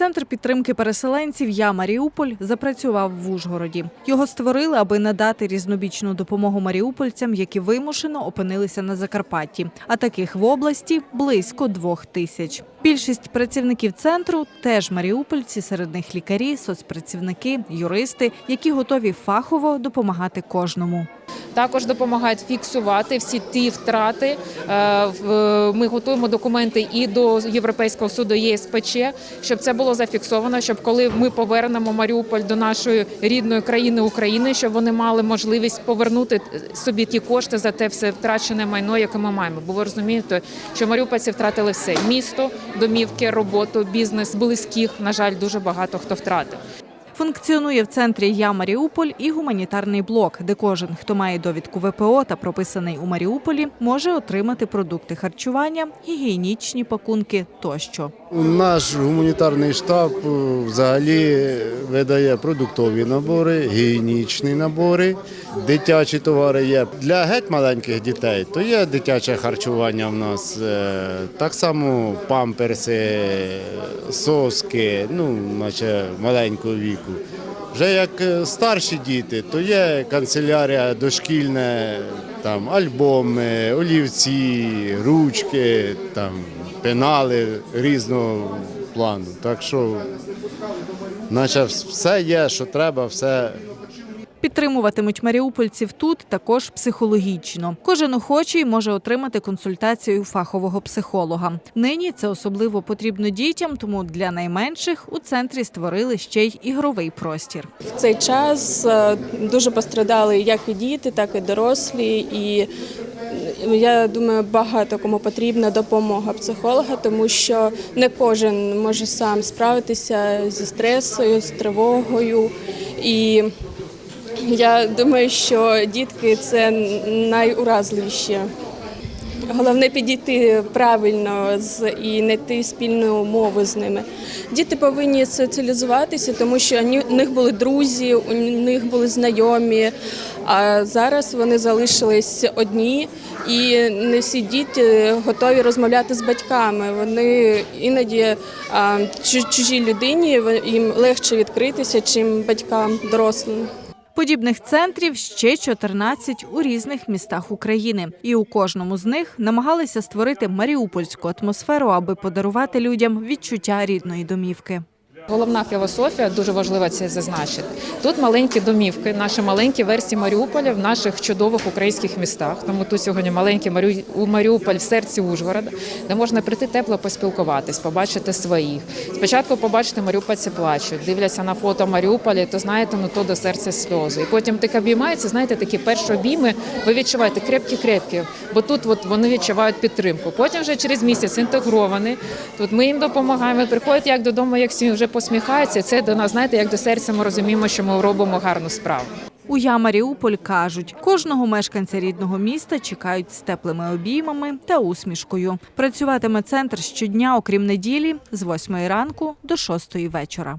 Центр підтримки переселенців Я Маріуполь запрацював в Ужгороді. Його створили, аби надати різнобічну допомогу маріупольцям, які вимушено опинилися на Закарпатті. А таких в області близько двох тисяч. Більшість працівників центру теж маріупольці, серед них лікарі, соцпрацівники, юристи, які готові фахово допомагати кожному. Також допомагають фіксувати всі ті втрати. Е, Ми готуємо документи і до Європейського суду ЄСПЧ, щоб це було зафіксовано, щоб коли ми повернемо Маріуполь до нашої рідної країни України, щоб вони мали можливість повернути собі ті кошти за те все втрачене майно, яке ми маємо. Бо ви розумієте, що маріупольці втратили все: місто, домівки, роботу, бізнес, близьких. На жаль, дуже багато хто втратив. Функціонує в центрі Я Маріуполь і гуманітарний блок, де кожен, хто має довідку ВПО та прописаний у Маріуполі, може отримати продукти харчування, гігієнічні пакунки тощо. Наш гуманітарний штаб е, взагалі видає продуктові набори, гігієнічні набори, дитячі товари є. Для геть маленьких дітей то є дитяче харчування в нас. е, Так само памперси, соски, ну, наче маленького віку. Вже як е, старші діти, то є канцелярія дошкільне, там альбоми, олівці, ручки, там пенали різного плану. Так що, наче все є, що треба, все Підтримуватимуть маріупольців тут також психологічно. Кожен охочий може отримати консультацію фахового психолога. Нині це особливо потрібно дітям, тому для найменших у центрі створили ще й ігровий простір. В цей час е, дуже пострадали як і діти, так і дорослі. І я думаю, багато кому потрібна допомога психолога, тому що не кожен може сам справитися зі стресою, з тривогою. І я думаю, що дітки це найуразливіші. Головне підійти правильно з і знайти спільну мову з ними. Діти повинні соціалізуватися, тому що у них були друзі, у них були знайомі. А зараз вони залишились одні, і не всі діти готові розмовляти з батьками. Вони іноді чужій людині їм легше відкритися, чим батькам дорослим. Подібних центрів ще 14 у різних містах України, і у кожному з них намагалися створити маріупольську атмосферу, аби подарувати людям відчуття рідної домівки. Головна філософія дуже важлива це зазначити. Тут маленькі домівки, наші маленькі версії Маріуполя в наших чудових українських містах. Тому тут сьогодні маленький Маріуполь в серці Ужгорода, де можна прийти тепло поспілкуватись, побачити своїх. Спочатку побачити Маріупольці плачуть, дивляться на фото Маріуполя, то знаєте, ну то до серця сльози. І потім так обіймаються, знаєте, такі перші обійми, ви відчуваєте крепкі-крепкі, бо тут от вони відчувають підтримку. Потім вже через місяць інтегровані. Тут ми їм допомагаємо. Приходять як додому, як сім'ї вже посміхаються. Це до нас, знаєте, як до серця ми розуміємо, що ми робимо гарну справу. У Я Маріуполь кажуть, кожного мешканця рідного міста чекають з теплими обіймами та усмішкою. Працюватиме центр щодня, окрім неділі, з 8 ранку до 6 вечора.